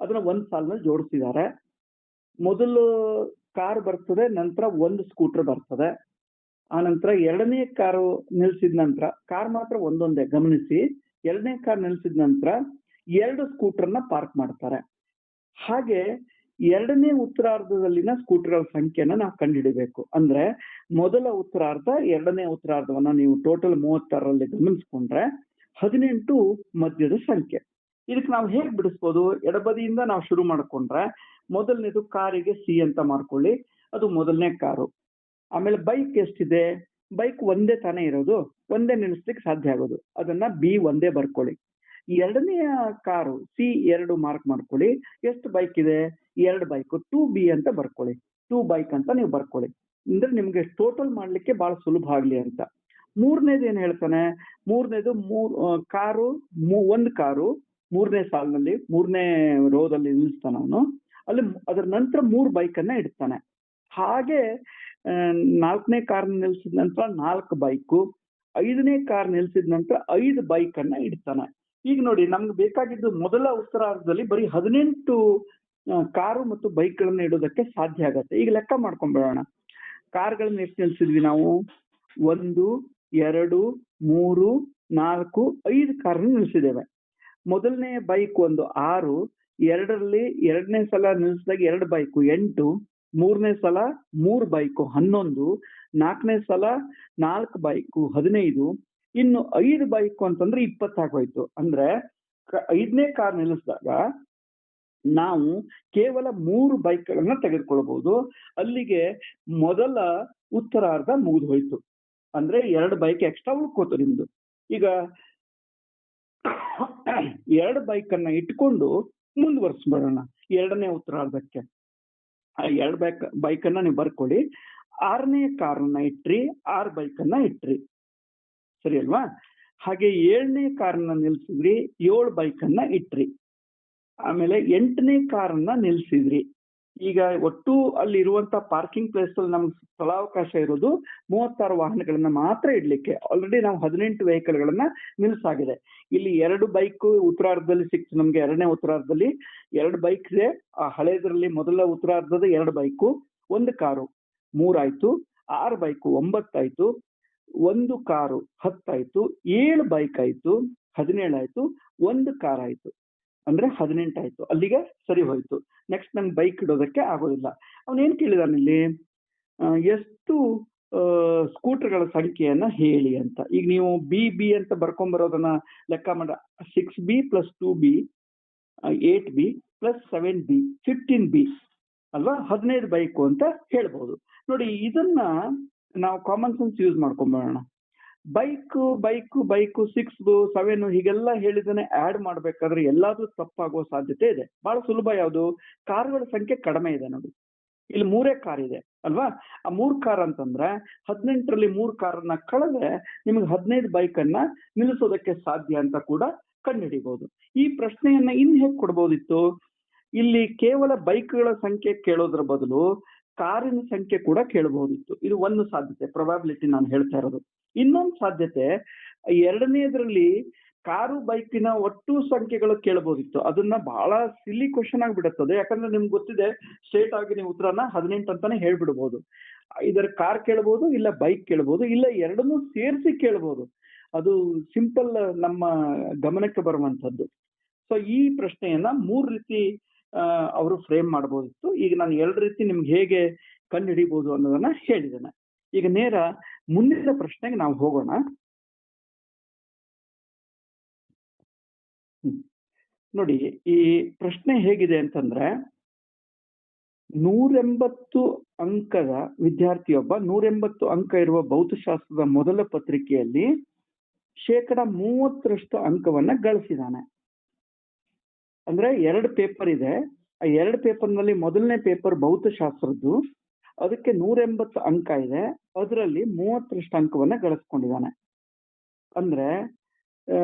ಅದನ್ನ ಒಂದ್ ಸಾಲಿನಲ್ಲಿ ಜೋಡಿಸಿದ್ದಾರೆ. ಮೊದಲು ಕಾರ್ ಬರ್ತದೆ, ನಂತರ ಒಂದು ಸ್ಕೂಟರ್ ಬರ್ತದೆ. ಆ ನಂತರ ಎರಡನೇ ಕಾರು ನಿಲ್ಸಿದ ನಂತರ, ಕಾರ್ ಮಾತ್ರ ಒಂದೊಂದೇ, ಗಮನಿಸಿ. ಎರಡನೇ ಕಾರ್ ನಿಲ್ಸಿದ ನಂತರ ಎರಡು ಸ್ಕೂಟರ್ನ ಪಾರ್ಕ್ ಮಾಡ್ತಾರೆ. ಹಾಗೆ ಎರಡನೇ ಉತ್ತರಾರ್ಧದಲ್ಲಿನ ಸ್ಕೂಟರ್ಗಳ ಸಂಖ್ಯೆನ ನಾವು ಕಂಡುಹಿಡಿಬೇಕು ಅಂದ್ರೆ ಮೊದಲ ಉತ್ತರಾರ್ಧ, ಎರಡನೇ ಉತ್ತರಾರ್ಧವನ್ನ ನೀವು ಟೋಟಲ್ ಮೂವತ್ತಾರರಲ್ಲಿ ಗಮನಿಸ್ಕೊಂಡ್ರೆ ಹದಿನೆಂಟು ಮಧ್ಯದ ಸಂಖ್ಯೆ. ಇದಕ್ಕೆ ನಾವು ಹೇಗೆ ಬಿಡಿಸ್ಬೋದು? ಎಡಬದಿಯಿಂದ ನಾವು ಶುರು ಮಾಡ್ಕೊಂಡ್ರೆ ಮೊದಲನೇದು ಕಾರಿಗೆ ಸಿ ಅಂತ ಮಾಡ್ಕೊಳ್ಳಿ. ಅದು ಮೊದಲನೇ ಕಾರು. ಆಮೇಲೆ ಬೈಕ್ ಎಷ್ಟಿದೆ? ಬೈಕ್ ಒಂದೇ ತಾನೇ ಇರೋದು? ಒಂದೇ ನೆನೆಸ್ಲಿಕ್ಕೆ ಸಾಧ್ಯ ಆಗೋದು. ಅದನ್ನ ಬಿ ಒಂದೇ ಬರ್ಕೊಳ್ಳಿ. ಎರಡನೆಯ ಕಾರು ಸಿ ಎರಡು ಮಾರ್ಕ್ ಮಾಡ್ಕೊಳ್ಳಿ. ಎಷ್ಟು ಬೈಕ್ ಇದೆ? ಎರಡು ಬೈಕ್ ಟೂ ಬಿ ಅಂತ ಬರ್ಕೊಳ್ಳಿ. ಟೂ ಬೈಕ್ ಅಂತ ನೀವು ಬರ್ಕೊಳ್ಳಿ. ಅಂದ್ರೆ ನಿಮ್ಗೆ ಟೋಟಲ್ ಮಾಡ್ಲಿಕ್ಕೆ ಬಹಳ ಸುಲಭ ಆಗ್ಲಿ ಅಂತ. ಮೂರನೇದು ಏನ್ ಹೇಳ್ತಾನೆ? ಮೂರನೇದು ಕಾರು ಒಂದ್ ಕಾರು, ಮೂರನೇ ಸಾಲಿನಲ್ಲಿ, ಮೂರನೇ ರೋದಲ್ಲಿ ನಿಲ್ಸ್ತಾನ ಅವನು. ಅಲ್ಲಿ ಅದರ ನಂತರ ಮೂರು ಬೈಕ್ ಅನ್ನ ಇಡ್ತಾನೆ. ಹಾಗೆ ನಾಲ್ಕನೇ ಕಾರ್ ನಿಲ್ಸಿದ ನಂತರ ನಾಲ್ಕು ಬೈಕು, ಐದನೇ ಕಾರ್ ನಿಲ್ಸಿದ ನಂತರ ಐದು ಬೈಕ್ ಅನ್ನ ಇಡ್ತಾನೆ. ಈಗ ನೋಡಿ, ನಮ್ಗೆ ಬೇಕಾಗಿದ್ದು ಮೊದಲ ಉತ್ತರಾರ್ಧದಲ್ಲಿ ಬರೀ ಹದಿನೆಂಟು ಕಾರು ಮತ್ತು ಬೈಕ್ಗಳನ್ನ ಇಡೋದಕ್ಕೆ ಸಾಧ್ಯ ಆಗತ್ತೆ. ಈಗ ಲೆಕ್ಕ ಮಾಡ್ಕೊಂಡ್ಬಿಡೋಣ ಕಾರ್ಗಳನ್ನ ಎಷ್ಟು ನಿಲ್ಸಿದ್ವಿ ನಾವು? ಒಂದು ಎರಡು, ಮೂರು, ನಾಲ್ಕು, ಐದು ಕಾರನ್ನು ನಿಲ್ಲಿಸಿದ್ದೇವೆ. ಮೊದಲನೇ ಬೈಕ್ ಒಂದು ಆರು, ಎರಡರಲ್ಲಿ ಎರಡನೇ ಸಲ ನಿಲ್ಲಿಸಿದಾಗ ಎರಡು ಬೈಕು ಎಂಟು, ಮೂರನೇ ಸಲ ಮೂರು ಬೈಕು ಹನ್ನೊಂದು, ನಾಲ್ಕನೇ ಸಲ ನಾಲ್ಕು ಬೈಕು ಹದಿನೈದು, ಇನ್ನು ಐದು ಬೈಕು ಅಂತಂದ್ರೆ ಇಪ್ಪತ್ತಾಗೋಯ್ತು. ಅಂದ್ರೆ ಐದನೇ ಕಾರ್ ನಿಲ್ಲಿಸಿದಾಗ ನಾವು ಕೇವಲ ಮೂರು ಬೈಕ್ಗಳನ್ನ ತೆಗೆದುಕೊಳ್ಬಹುದು ಅಲ್ಲಿಗೆ ಮೊದಲ ಉತ್ತರಾರ್ಧ ಮುಗಿದು ಹೋಯ್ತು ಅಂದ್ರೆ ಎರಡು ಬೈಕ್ ಎಕ್ಸ್ಟ್ರಾ ಉಳ್ಕೋತು ನಿಮ್ದು. ಈಗ ಎರಡು ಬೈಕ್ ಅನ್ನ ಇಟ್ಕೊಂಡು ಮುಂದುವರಿಸ್ಬಿಡೋಣ. ಎರಡನೇ ಉತ್ತರಾರ್ಧಕ್ಕೆ ಆ ಎರಡು ಬೈಕ್ ಬೈಕ್ ಅನ್ನ ನೀವು ಬರ್ಕೊಳ್ಳಿ. ಆರನೇ ಕಾರನ್ನ ಇಟ್ರಿ, ಆರು ಬೈಕ್ ಅನ್ನ ಇಟ್ರಿ. ಸರಿ ಅಲ್ವಾ? ಹಾಗೆ ಏಳನೇ ಕಾರನ್ನ ನಿಲ್ಸಿದ್ರಿ, ಏಳು ಬೈಕ್ ಅನ್ನ ಇಟ್ರಿ. ಆಮೇಲೆ ಎಂಟನೇ ಕಾರನ್ನ ನಿಲ್ಸಿದ್ರಿ. ಈಗ ಒಟ್ಟು ಅಲ್ಲಿ ಇರುವಂತ ಪಾರ್ಕಿಂಗ್ ಪ್ಲೇಸ್ ಅಲ್ಲಿ ನಮ್ಗೆ ಸ್ಥಳಾವಕಾಶ ಇರೋದು ಮೂವತ್ತಾರು ವಾಹನಗಳನ್ನ ಮಾತ್ರ ಇಡ್ಲಿಕ್ಕೆ. ಆಲ್ರೆಡಿ ನಾವು ಹದಿನೆಂಟು ವೆಹಿಕಲ್ ಗಳನ್ನ ನಿಲ್ಸಾಗಿದೆ. ಇಲ್ಲಿ ಎರಡು ಬೈಕ್ ಉತ್ತರಾರ್ಧದಲ್ಲಿ ಸಿಕ್ತು ನಮ್ಗೆ, ಎರಡನೇ ಉತ್ತರಾರ್ಧದಲ್ಲಿ. ಎರಡು ಬೈಕ್ ಇದೆ. ಆ ಹಳೆಯದರಲ್ಲಿ ಮೊದಲ ಉತ್ತರಾರ್ಧದ ಎರಡು ಬೈಕು ಒಂದು ಕಾರು, ಮೂರಾಯ್ತು. ಆರು ಬೈಕು ಒಂಬತ್ತಾಯ್ತು. ಒಂದು ಕಾರು, ಹತ್ತಾಯ್ತು. ಏಳು ಬೈಕ್ ಆಯ್ತು, ಹದಿನೇಳಾಯ್ತು. ಒಂದು ಕಾರ್ ಆಯ್ತು ಅಂದ್ರೆ ಹದಿನೆಂಟಾಯ್ತು ಅಲ್ಲಿಗೆ ಸರಿ ಹೋಯ್ತು. ನೆಕ್ಸ್ಟ್ ನಂಗೆ ಬೈಕ್ ಇಡೋದಕ್ಕೆ ಆಗೋದಿಲ್ಲ. ಅವನೇನ್ ಕೇಳಿದಾನ ಇಲ್ಲಿ? ಆ, ಎಷ್ಟು ಸ್ಕೂಟರ್ಗಳ ಸಂಖ್ಯೆಯನ್ನ ಹೇಳಿ ಅಂತ. ಈಗ ನೀವು ಬಿ ಬಿ ಅಂತ ಬರ್ಕೊಂಬರೋದನ್ನ ಲೆಕ್ಕ ಮಾಡ. Six B plus two B eight B plus seven B fifteen B ಅಲ್ವಾ? ಹದಿನೈದು ಬೈಕು ಅಂತ ಹೇಳ್ಬೋದು. ನೋಡಿ ಇದನ್ನ ನಾವು common sense use ಮಾಡ್ಕೊಂಬರೋಣ bike bike bike, six, seven ಹೀಗೆಲ್ಲ ಹೇಳಿದನೆ ಆಡ್ ಮಾಡ್ಬೇಕಾದ್ರೆ ಎಲ್ಲಾದ್ರೂ ತಪ್ಪಾಗುವ ಸಾಧ್ಯತೆ ಇದೆ. ಬಹಳ ಸುಲಭ ಯಾವುದು? ಕಾರ್ಗಳ ಸಂಖ್ಯೆ ಕಡಿಮೆ ಇದೆ ನೋಡಿ. ಇಲ್ಲಿ ಮೂರೇ ಕಾರ್ ಇದೆ, ಅಲ್ವಾ? ಆ ಮೂರ್ ಕಾರ್ ಅಂತಂದ್ರೆ ಹದಿನೆಂಟರಲ್ಲಿ ಮೂರ್ ಕಾರನ್ನ ಕಳೆದ್ರೆ ನಿಮಗೆ ಹದಿನೈದು ಬೈಕ್ ಅನ್ನ ನಿಲ್ಲಿಸೋದಕ್ಕೆ ಸಾಧ್ಯ ಅಂತ ಕೂಡ ಕಂಡುಹಿಡಿಬಹುದು ಈ ಪ್ರಶ್ನೆಯನ್ನ ಇನ್ ಹೇಗ್ ಕೊಡ್ಬೋದಿತ್ತು? ಇಲ್ಲಿ ಕೇವಲ ಬೈಕ್ಗಳ ಸಂಖ್ಯೆ ಕೇಳೋದ್ರ ಬದಲು ಕಾರಿನ ಸಂಖ್ಯೆ ಕೂಡ ಕೇಳಬಹುದಿತ್ತು ಇದು ಒಂದು ಸಾಧ್ಯತೆ ಪ್ರೊಬಾಬಿಲಿಟಿ ನಾನು ಹೇಳ್ತಾ ಇರೋದು. ಇನ್ನೊಂದು ಸಾಧ್ಯತೆ, ಎರಡನೇದ್ರಲ್ಲಿ ಕಾರು, ಬೈಕಿನ ಒಟ್ಟು ಸಂಖ್ಯೆಗಳು ಕೇಳಬಹುದಿತ್ತು ಅದನ್ನ ಬಹಳ ಸಿಲ್ಲಿ ಕ್ವಶನ್ ಆಗಿಬಿಡುತ್ತದೆ. ಯಾಕಂದ್ರೆ ನಿಮ್ಗೆ ಗೊತ್ತಿದೆ ಸ್ಟ್ರೇಟ್ ಆಗಿ ನೀವು ಉತ್ತರನ ಹದಿನೆಂಟು ಅಂತಾನೆ ಹೇಳ್ಬಿಡ್ಬೋದು. ಇದರ ಕಾರ್ ಕೇಳಬಹುದು ಇಲ್ಲ ಬೈಕ್ ಕೇಳಬಹುದು ಇಲ್ಲ ಎರಡನ್ನೂ ಸೇರಿಸಿ ಕೇಳಬಹುದು ಅದು ಸಿಂಪಲ್ ನಮ್ಮ ಗಮನಕ್ಕೆ ಬರುವಂತದ್ದು ಸೊ ಈ ಪ್ರಶ್ನೆಯನ್ನ ಮೂರ್ ರೀತಿ ಅವರು ಫ್ರೇಮ್ ಮಾಡಬಹುದಿತ್ತು ಈಗ ನಾನು ಎರಡು ರೀತಿ ನಿಮ್ಗೆ ಹೇಗೆ ಕಂಡು ಹಿಡಿಬಹುದು ಅನ್ನೋದನ್ನ ಹೇಳಿದ್ದೇನೆ ಈಗ ನೇರ ಮುಂದಿನ ಪ್ರಶ್ನೆಗೆ ನಾವು ಹೋಗೋಣ. ನೋಡಿ, ಈ ಪ್ರಶ್ನೆ ಹೇಗಿದೆ ಅಂತಂದ್ರೆ, ನೂರೆಂಬತ್ತು ಅಂಕದ ವಿದ್ಯಾರ್ಥಿಯೊಬ್ಬ, ನೂರೆಂಬತ್ತು ಅಂಕ ಇರುವ ಭೌತಶಾಸ್ತ್ರದ ಮೊದಲ ಪತ್ರಿಕೆಯಲ್ಲಿ ಶೇಕಡ ಮೂವತ್ತರಷ್ಟು ಅಂಕವನ್ನ ಗಳಿಸಿದಾನೆ. ಅಂದ್ರೆ ಎರಡು ಪೇಪರ್ ಇದೆ. ಆ ಎರಡು ಪೇಪರ್ನಲ್ಲಿ ಮೊದಲನೇ ಪೇಪರ್ ಭೌತಶಾಸ್ತ್ರದ್ದು. ಅದಕ್ಕೆ ನೂರೆಂಬತ್ತು ಅಂಕ ಇದೆ. ಅದರಲ್ಲಿ ಮೂವತ್ತರಷ್ಟು ಅಂಕವನ್ನ ಗಳಿಸ್ಕೊಂಡಿದ್ದಾನೆ. ಅಂದ್ರೆ ಆ,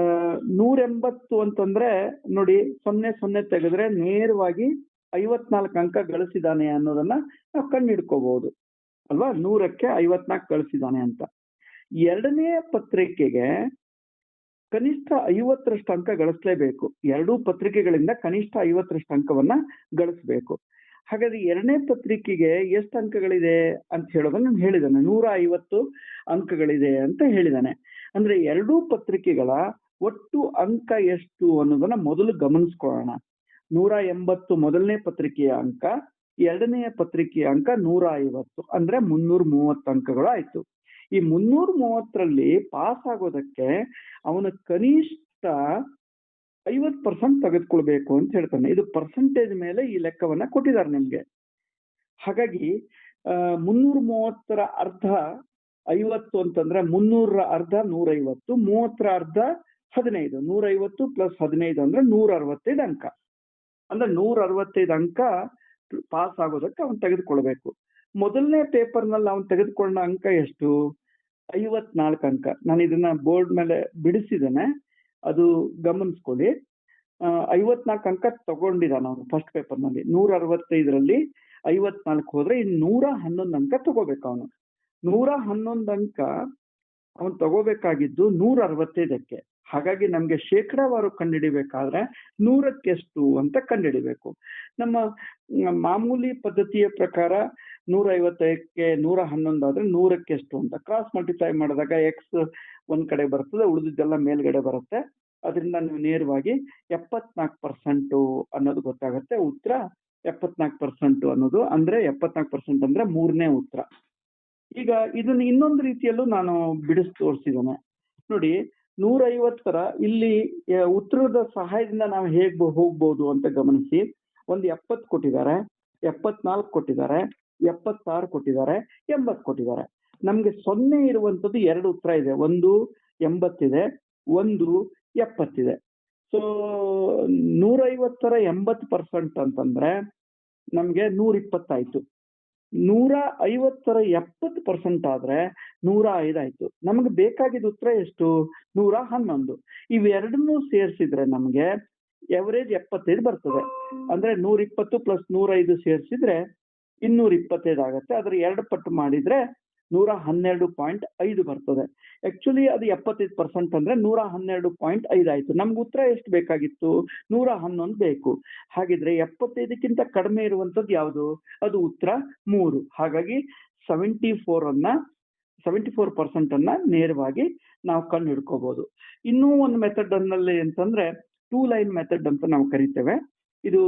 ನೂರೆಂಬತ್ತು ಅಂತಂದ್ರೆ ನೋಡಿ ಸೊನ್ನೆ ಸೊನ್ನೆ ತೆಗೆದ್ರೆ ನೇರವಾಗಿ ಐವತ್ನಾಲ್ಕು ಅಂಕ ಗಳಿಸಿದಾನೆ ಅನ್ನೋದನ್ನ ನಾವು ಕಂಡಿಡ್ಕೋಬಹುದು ಅಲ್ವಾ? ನೂರಕ್ಕೆ ಐವತ್ನಾಲ್ಕು ಗಳಿಸಿದಾನೆ ಅಂತ. ಎರಡನೇ ಪತ್ರಿಕೆಗೆ ಕನಿಷ್ಠ ಐವತ್ತರಷ್ಟು ಅಂಕ ಗಳಿಸ್ಲೇಬೇಕು. ಎರಡೂ ಪತ್ರಿಕೆಗಳಿಂದ ಕನಿಷ್ಠ ಐವತ್ತರಷ್ಟು ಅಂಕವನ್ನ ಗಳಿಸ್ಬೇಕು. ಹಾಗಾದ್ರೆ ಎರಡನೇ ಪತ್ರಿಕೆಗೆ ಎಷ್ಟು ಅಂಕಗಳಿದೆ ಅಂತ ಹೇಳೋದನ್ನ ನಾನು ಹೇಳಿದ್ದಾನೆ. ನೂರ ಐವತ್ತು ಅಂಕಗಳಿದೆ ಅಂತ ಹೇಳಿದ್ದಾನೆ. ಅಂದ್ರೆ ಎರಡೂ ಪತ್ರಿಕೆಗಳ ಒಟ್ಟು ಅಂಕ ಎಷ್ಟು ಅನ್ನೋದನ್ನ ಮೊದಲು ಗಮನಿಸ್ಕೊಳ್ಳೋಣ. ನೂರ ಎಂಬತ್ತು ಮೊದಲನೇ ಪತ್ರಿಕೆಯ ಅಂಕ ಎರಡನೆಯ ಪತ್ರಿಕೆಯ ಅಂಕ ನೂರ ಐವತ್ತು. ಅಂದ್ರೆ ಮುನ್ನೂರ ಮೂವತ್ತು ಅಂಕಗಳು ಆಯ್ತು. ಈ ಮುನ್ನೂರ ಮೂವತ್ತರಲ್ಲಿ ಪಾಸ್ ಆಗೋದಕ್ಕೆ ಅವನ ಕನಿಷ್ಠ ಐವತ್ತು ಪರ್ಸೆಂಟ್ ತೆಗೆದುಕೊಳ್ಬೇಕು ಅಂತ ಹೇಳ್ತಾನೆ. ಇದು ಪರ್ಸೆಂಟೇಜ್ ಮೇಲೆ ಈ ಲೆಕ್ಕವನ್ನ ಕೊಟ್ಟಿದ್ದಾರೆ ನಿಮ್ಗೆ. ಹಾಗಾಗಿ ಮುನ್ನೂರ ಮೂವತ್ತರ ಅರ್ಧ ಐವತ್ತು ಅಂತಂದ್ರೆ ಮುನ್ನೂರ ಅರ್ಧ ನೂರೈವತ್ತು, ಮೂವತ್ತರ ಅರ್ಧ ಹದಿನೈದು. ನೂರೈವತ್ತು ಪ್ಲಸ್ ಹದಿನೈದು ಅಂದ್ರೆ ನೂರ ಅರವತ್ತೈದು ಅಂಕ. ಅಂದ್ರೆ ನೂರ ಅರವತ್ತೈದು ಅಂಕ ಪಾಸ್ ಆಗೋದಕ್ಕೆ ಅವನು ತೆಗೆದುಕೊಳ್ಬೇಕು. ಮೊದಲನೇ ಪೇಪರ್ನಲ್ಲಿ ಅವನು ತೆಗೆದುಕೊಂಡ ಅಂಕ ಎಷ್ಟು? ಐವತ್ನಾಲ್ಕು ಅಂಕ. ನಾನು ಇದನ್ನ ಬೋರ್ಡ್ ಮೇಲೆ ಬಿಡಿಸಿದ್ದೇನೆ. ಅದು ಗಮನಿಸ್ಕೊಳ್ಳಿ. ಐವತ್ನಾಲ್ಕು ಅಂಕ ತಗೊಂಡಿದ್ದಾನೆ ಅವನು ಫಸ್ಟ್ ಪೇಪರ್ನಲ್ಲಿ ನೂರ ಅರವತ್ತೈದರಲ್ಲಿ ಐವತ್ನಾಲ್ಕು ಹೋದ್ರೆ ಇನ್ನು ನೂರ ಹನ್ನೊಂದು ಅಂಕ ತಗೋಬೇಕು ಅವನು. ನೂರ ಹನ್ನೊಂದು ಅಂಕ ಅವನು ತಗೋಬೇಕಾಗಿದ್ದು ನೂರ ಅರವತ್ತೈದಕ್ಕೆ ಹಾಗಾಗಿ ನಮ್ಗೆ ಶೇಕಡಾವಾರು ಕಂಡುಹಿಡಿಬೇಕಾದ್ರೆ ನೂರಕ್ಕೆಷ್ಟು ಅಂತ ಕಂಡುಹಿಡಿಬೇಕು ನಮ್ಮ ಮಾಮೂಲಿ ಪದ್ಧತಿಯ ಪ್ರಕಾರ ನೂರ ಐವತ್ತೈದಕ್ಕೆ ನೂರ ಹನ್ನೊಂದು ಆದ್ರೆ ನೂರಕ್ಕೆ ಎಷ್ಟು ಅಂತ. ಕ್ರಾಸ್ ಮಲ್ಟಿಪ್ಲೈ ಮಾಡಿದಾಗ ಎಕ್ಸ್ ಒಂದ್ ಕಡೆ ಬರ್ತದೆ, ಉಳಿದಿದ್ದೆಲ್ಲ ಮೇಲ್ಗಡೆ ಬರುತ್ತೆ. ಅದರಿಂದ ನೀವು ನೇರವಾಗಿ ಎಪ್ಪತ್ನಾಲ್ಕು ಪರ್ಸೆಂಟು ಅನ್ನೋದು ಗೊತ್ತಾಗುತ್ತೆ. ಉತ್ತರ ಎಪ್ಪತ್ನಾಲ್ಕು ಪರ್ಸೆಂಟು ಅನ್ನೋದು ಅಂದ್ರೆ ಎಪ್ಪತ್ನಾಲ್ಕು ಪರ್ಸೆಂಟ್ ಅಂದ್ರೆ ಮೂರನೇ ಉತ್ತರ. ಈಗ ಇದನ್ನ ಇನ್ನೊಂದು ರೀತಿಯಲ್ಲೂ ನಾನು ಬಿಡಿಸಿ ತೋರಿಸಿದ್ದೇನೆ. ನೋಡಿ ನೂರ ಐವತ್ತರ ಇಲ್ಲಿ ಉತ್ತರದ ಸಹಾಯದಿಂದ ನಾವು ಹೇಗ್ ಹೋಗ್ಬೋದು ಅಂತ ಗಮನಿಸಿ. ಒಂದು ಎಪ್ಪತ್ತು ಕೊಟ್ಟಿದ್ದಾರೆ, ಎಪ್ಪತ್ನಾಲ್ಕು ಕೊಟ್ಟಿದ್ದಾರೆ, ಎಪ್ಪತ್ತಾರು ಕೊಟ್ಟಿದ್ದಾರೆ, ಎಂಬತ್ತು ಕೊಟ್ಟಿದ್ದಾರೆ. ನಮಗೆ ಸೊನ್ನೆ ಇರುವಂತದ್ದು ಎರಡು ಉತ್ತರ ಇದೆ. ಒಂದು ಎಂಬತ್ತಿದೆ, ಒಂದು ಎಪ್ಪತ್ತಿದೆ. ಸೊ ನೂರೈವತ್ತರ ಎಂಬತ್ತು ಪರ್ಸೆಂಟ್ ಅಂತಂದ್ರೆ ನಮಗೆ ನೂರ ಇಪ್ಪತ್ತಾಯ್ತು ನೂರ ಐವತ್ತರ ಎಪ್ಪತ್ತು ಪರ್ಸೆಂಟ್ ಆದ್ರೆ ನೂರ ಐದಾಯ್ತು ನಮ್ಗೆ ಬೇಕಾಗಿದ್ದ ಉತ್ತರ ಎಷ್ಟು? ನೂರ ಹನ್ನೊಂದು. ಇವೆರಡನ್ನೂ ಸೇರಿಸಿದ್ರೆ ನಮ್ಗೆ ಎವರೇಜ್ ಎಪ್ಪತ್ತೈದು ಬರ್ತದೆ. ಅಂದ್ರೆ ನೂರ ಇಪ್ಪತ್ತು ಪ್ಲಸ್ ನೂರ ಐದು ಸೇರಿಸಿದ್ರೆ ಇನ್ನೂರ ಇಪ್ಪತ್ತೈದು ಆಗುತ್ತೆ. ಅದ್ರ ಎರಡು ಪಟ್ಟು ಮಾಡಿದ್ರೆ ನೂರ ಹನ್ನೆರಡು ಪಾಯಿಂಟ್ ಐದು ಬರ್ತದೆ. ಆಕ್ಚುಲಿ ಅದು ಎಪ್ಪತ್ತೈದು ಪರ್ಸೆಂಟ್ ಅಂದ್ರೆ ನೂರ ಹನ್ನೆರಡು ಪಾಯಿಂಟ್ ಐದು ಆಯ್ತು. ನಮ್ಗೆ ಉತ್ತರ ಎಷ್ಟು ಬೇಕಾಗಿತ್ತು? ನೂರ ಹನ್ನೊಂದು ಬೇಕು. ಹಾಗಿದ್ರೆ ಎಪ್ಪತ್ತೈದಕ್ಕಿಂತ ಕಡಿಮೆ ಇರುವಂತದ್ದು ಯಾವುದು? ಅದು ಉತ್ತರ ಮೂರು. ಹಾಗಾಗಿ ಸೆವೆಂಟಿ ಫೋರ್ ಅನ್ನ ಸೆವೆಂಟಿ ಫೋರ್ ಪರ್ಸೆಂಟ್ ಅನ್ನ ನೇರವಾಗಿ ನಾವು ಕಂಡು ಹಿಡ್ಕೋಬಹುದು ಇನ್ನೂ ಒಂದು ಮೆಥಡ್ ಅನ್ನಲ್ಲಿ ಅಂತಂದ್ರೆ ಟೂ ಲೈನ್ ಮೆಥಡ್ ಅಂತ ನಾವು ಕರಿತೇವೆ. ಇದು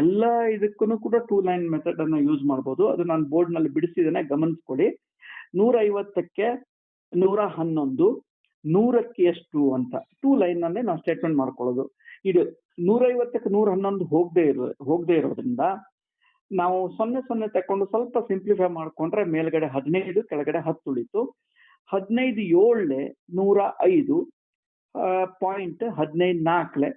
ಎಲ್ಲ ಇದಕ್ಕೂ ಕೂಡ ಟೂ ಲೈನ್ ಮೆಥಡ್ ಅನ್ನ ಯೂಸ್ ಮಾಡಬಹುದು ಅದು ನಾನು ಬೋರ್ಡ್ನಲ್ಲಿ ಬಿಡಿಸಿದ್ದೇನೆ ಗಮನಿಸ್ಕೊಳ್ಳಿ. ನೂರ ಐವತ್ತಕ್ಕೆ ನೂರ ಹನ್ನೊಂದು, ನೂರಕ್ಕೆ ಎಷ್ಟು ಅಂತ. ಟೂ ಲೈನ್ ನಲ್ಲೇ ನಾವು ಸ್ಟೇಟ್ಮೆಂಟ್ ಮಾಡ್ಕೊಳ್ಳೋದು. ಇದು ನೂರೈವತ್ತಕ್ಕೆ ನೂರ ಹನ್ನೊಂದು ಹೋಗದೆ ಇರೋ, ಹೋಗದೆ ಇರೋದ್ರಿಂದ ನಾವು ಸೊನ್ನೆ ಸೊನ್ನೆ ತಕೊಂಡು ಸ್ವಲ್ಪ ಸಿಂಪ್ಲಿಫೈ ಮಾಡ್ಕೊಂಡ್ರೆ ಮೇಲ್ಗಡೆ ಹದಿನೈದು, ಕೆಳಗಡೆ ಹತ್ತು ಉಳಿತು. ಹದಿನೈದು ಏಳಲೆ ನೂರ ಐದು ಪಾಯಿಂಟ್ ಹದಿನೈದು ನಾಲ್ಕಲೆ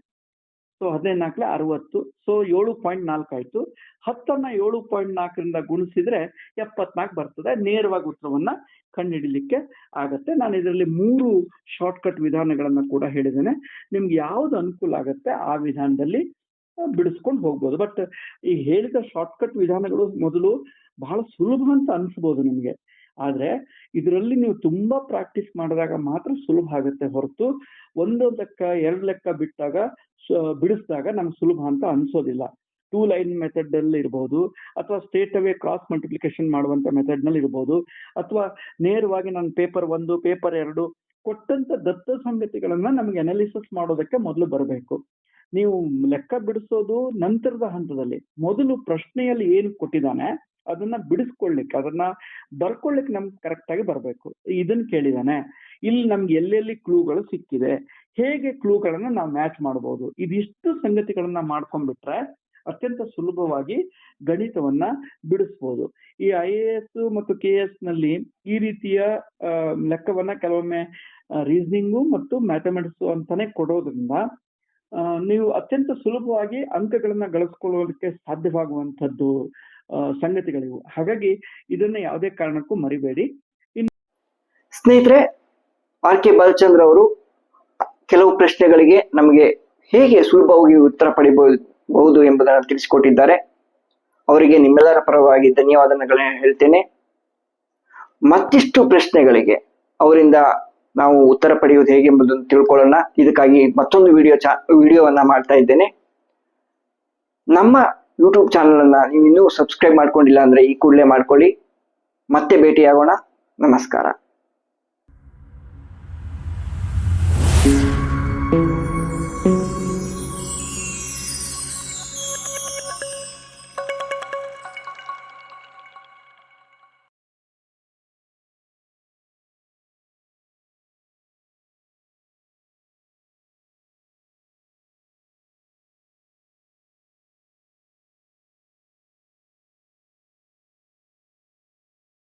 ಸೊ ಹದಿನೈದು ನಾಲ್ಕಲೆ ಅರವತ್ತು. ಸೊ ಏಳು ಪಾಯಿಂಟ್ ನಾಲ್ಕು ಆಯ್ತು. ಹತ್ತನ್ನ ಏಳು ಪಾಯಿಂಟ್ ನಾಲ್ಕರಿಂದ ಗುಣಿಸಿದ್ರೆ ಎಪ್ಪತ್ನಾಲ್ಕು ಬರ್ತದೆ. ನೇರವಾಗಿ ಉತ್ತರವನ್ನ ಕಂಡುಹಿಡಿಲಿಕ್ಕೆ ಆಗತ್ತೆ. ನಾನು ಇದರಲ್ಲಿ ಮೂರು ಶಾರ್ಟ್ಕಟ್ ವಿಧಾನಗಳನ್ನ ಕೂಡ ಹೇಳಿದ್ದೇನೆ. ನಿಮ್ಗೆ ಯಾವ್ದು ಅನುಕೂಲ ಆಗತ್ತೆ ಆ ವಿಧಾನದಲ್ಲಿ ಬಿಡಿಸ್ಕೊಂಡು ಹೋಗ್ಬೋದು. ಬಟ್ ಈ ಹೇಳಿದ ಶಾರ್ಟ್ಕಟ್ ವಿಧಾನಗಳು ಮೊದಲು ಬಹಳ ಸುಲಭ ಅಂತ ಅನ್ಸ್ಬೋದು ನಿಮಗೆ. ಆದ್ರೆ ಇದರಲ್ಲಿ ನೀವು ತುಂಬಾ ಪ್ರಾಕ್ಟೀಸ್ ಮಾಡಿದಾಗ ಮಾತ್ರ ಸುಲಭ ಆಗುತ್ತೆ ಹೊರತು ಒಂದು ಲೆಕ್ಕ ಎರಡು ಲೆಕ್ಕ ಬಿಟ್ಟಾಗ ಬಿಡಿಸಿದಾಗ ನಮ್ಗೆ ಸುಲಭ ಅಂತ ಅನ್ಸೋದಿಲ್ಲ. ಟೂ ಲೈನ್ ಮೆಥಡ್ ಅಲ್ಲಿ ಇರಬಹುದು ಅಥವಾ ಸ್ಟೇಟ್ ಅವೇ ಕ್ರಾಸ್ ಮಲ್ಟಿಪ್ಲಿಕೇಶನ್ ಮಾಡುವಂತ ಮೆಥಡ್ನಲ್ಲಿ ಇರಬಹುದು ಅಥವಾ ನೇರವಾಗಿ ನಾನು ಪೇಪರ್ ಒಂದು ಪೇಪರ್ ಎರಡು ಕೊಟ್ಟಂತ ದತ್ತ ಸಂಗತಿಗಳನ್ನ ನಮಗೆ ಅನಾಲಿಸಿಸ್ ಮಾಡೋದಕ್ಕೆ ಮೊದಲು ಬರಬೇಕು. ನೀವು ಲೆಕ್ಕ ಬಿಡಿಸೋದು ನಂತರದ ಹಂತದಲ್ಲಿ ಮೊದಲು ಪ್ರಶ್ನೆಯಲ್ಲಿ ಏನು ಕೊಟ್ಟಿದ್ದಾನೆ ಅದನ್ನ ಬಿಡಿಸ್ಕೊಳ್ಲಿಕ್ಕೆ ಅದನ್ನ ಬರ್ಕೊಳ್ಳಿಕ್ಕೆ ನಮ್ಗೆ ಕರೆಕ್ಟ್ ಆಗಿ ಬರಬೇಕು. ಇದನ್ನ ಕೇಳಿದಾನೆ. ಇಲ್ಲಿ ನಮ್ಗೆ ಎಲ್ಲೆಲ್ಲಿ ಕ್ಲೂಗಳು ಸಿಕ್ಕಿದೆ ಹೇಗೆ ಕ್ಲೂಗಳನ್ನ ನಾವು ಮ್ಯಾಚ್ ಮಾಡಬಹುದು ಇದಿಷ್ಟು ಸಂಗತಿಗಳನ್ನ ಮಾಡ್ಕೊಂಡ್ಬಿಟ್ರೆ ಅತ್ಯಂತ ಸುಲಭವಾಗಿ ಗಣಿತವನ್ನ ಬಿಡಿಸ್ಬೋದು. ಈ ಐ ಎ ಎಸ್ ಮತ್ತು ಕೆ ಎಸ್ನಲ್ಲಿ ಈ ರೀತಿಯ ಲೆಕ್ಕವನ್ನ ಕೆಲವೊಮ್ಮೆ ರೀಸನಿಂಗು ಮತ್ತು ಮ್ಯಾಥಮೆಟಿಕ್ಸ್ ಅಂತಾನೆ ಕೊಡೋದ್ರಿಂದ ನೀವು ಅತ್ಯಂತ ಸುಲಭವಾಗಿ ಅಂಕಗಳನ್ನ ಗಳಿಸ್ಕೊಳ್ಳೋದಕ್ಕೆ ಸಾಧ್ಯವಾಗುವಂತದ್ದು ಆ, ಸಂಗತಿಗಳಿವು. ಹಾಗಾಗಿ ಇದನ್ನ ಯಾವುದೇ ಕಾರಣಕ್ಕೂ ಮರಿಬೇಡಿ. ಸ್ನೇಹಿತರೆ, ಆರ್ ಕೆ ಬಾಲಚಂದ್ರ ಅವರು ಕೆಲವು ಪ್ರಶ್ನೆಗಳಿಗೆ ನಮಗೆ ಹೇಗೆ ಸುಲಭವಾಗಿ ಉತ್ತರ ಪಡಿಬಹುದು ಎಂಬುದನ್ನು ತಿಳಿಸಿಕೊಟ್ಟಿದ್ದಾರೆ. ಅವರಿಗೆ ನಿಮ್ಮೆಲ್ಲರ ಪರವಾಗಿ ಧನ್ಯವಾದಗಳನ್ನ ಹೇಳ್ತೇನೆ. ಮತ್ತಿಷ್ಟು ಪ್ರಶ್ನೆಗಳಿಗೆ ಅವರಿಂದ ನಾವು ಉತ್ತರ ಪಡೆಯುವುದು ಹೇಗೆ ಎಂಬುದನ್ನು ತಿಳ್ಕೊಳ್ಳೋಣ. ಇದಕ್ಕಾಗಿ ಮತ್ತೊಂದು ವಿಡಿಯೋ ಚಾ, ವಿಡಿಯೋವನ್ನ ಮಾಡ್ತಾ ಇದ್ದೇನೆ. ನಮ್ಮ ಯೂಟ್ಯೂಬ್ ಚಾನಲ್ ಅನ್ನ ನೀವು ಇನ್ನೂ ಸಬ್ಸ್ಕ್ರೈಬ್ ಮಾಡ್ಕೊಂಡಿಲ್ಲ ಅಂದ್ರೆ ಈ ಕೂಡಲೇ ಮಾಡ್ಕೊಳ್ಳಿ. ಮತ್ತೆ ಭೇಟಿಯಾಗೋಣ. ನಮಸ್ಕಾರ.